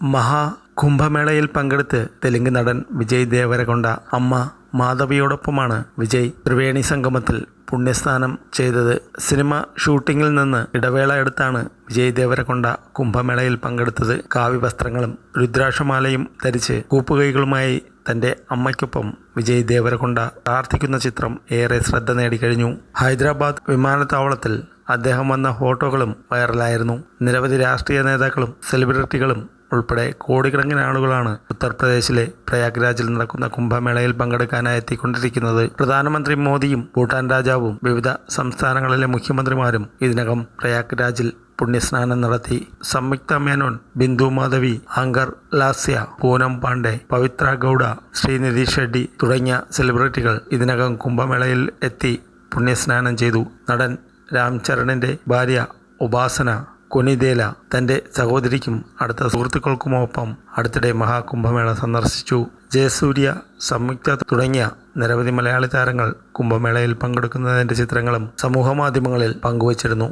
മഹാ കുംഭമേളയിൽ പങ്കെടുത്ത് തെലുങ്ക് നടൻ വിജയ് ദേവരകൊണ്ട അമ്മ മാധവിയോടൊപ്പമാണ് വിജയ് ത്രിവേണി സംഗമത്തിൽ പുണ്യസ്നാനം ചെയ്തത്. സിനിമ ഷൂട്ടിങ്ങിൽ നിന്ന് ഇടവേള എടുത്താണ് വിജയ് ദേവരകൊണ്ട കുംഭമേളയിൽ പങ്കെടുത്തത്. കാവ്യ വസ്ത്രങ്ങളും രുദ്രാക്ഷമാലയും ധരിച്ച് കൂപ്പുകൈകളുമായി തന്റെ അമ്മയ്ക്കൊപ്പം വിജയ് ദേവരകൊണ്ട പ്രാർത്ഥിക്കുന്ന ചിത്രം ഏറെ ശ്രദ്ധ നേടിക്കഴിഞ്ഞു. ഹൈദരാബാദ് വിമാനത്താവളത്തിൽ അദ്ദേഹം വന്ന ഫോട്ടോകളും വൈറലായിരുന്നു. നിരവധി രാഷ്ട്രീയ നേതാക്കളും സെലിബ്രിറ്റികളും ഉൾപ്പെടെ കോടിക്കണക്കിന് ആളുകളാണ് ഉത്തർപ്രദേശിലെ പ്രയാഗ്രാജിൽ നടക്കുന്ന കുംഭമേളയിൽ പങ്കെടുക്കാനായി എത്തിക്കൊണ്ടിരിക്കുന്നത്. പ്രധാനമന്ത്രി മോദിയും ഭൂട്ടാൻ രാജാവും വിവിധ സംസ്ഥാനങ്ങളിലെ മുഖ്യമന്ത്രിമാരും ഇതിനകം പ്രയാഗ്രാജിൽ പുണ്യസ്നാനം നടത്തി. സംയുക്ത മേനോൻ ബിന്ദു മാധവി അങ്കർ ലാസ്യ പൂനം പാണ്ഡെ പവിത്ര ഗൗഡ ശ്രീനിധി ഷെഡ്ഡി തുടങ്ങിയ സെലിബ്രിറ്റികൾ ഇതിനകം കുംഭമേളയിൽ എത്തി പുണ്യസ്നാനം ചെയ്തു. നടൻ രാംചരണിന്റെ ഭാര്യ ഉപാസന കൊനിദേല തന്റെ സഹോദരിക്കും അടുത്ത സുഹൃത്തുക്കൾക്കുമൊപ്പം അടുത്തിടെ മഹാകുംഭമേള സന്ദർശിച്ചു. ജയസൂര്യ സംയുക്ത തുടങ്ങിയ നിരവധി മലയാളി താരങ്ങൾ കുംഭമേളയിൽ പങ്കെടുക്കുന്നതിന്റെ ചിത്രങ്ങളും സമൂഹമാധ്യമങ്ങളിൽ പങ്കുവച്ചിരുന്നു.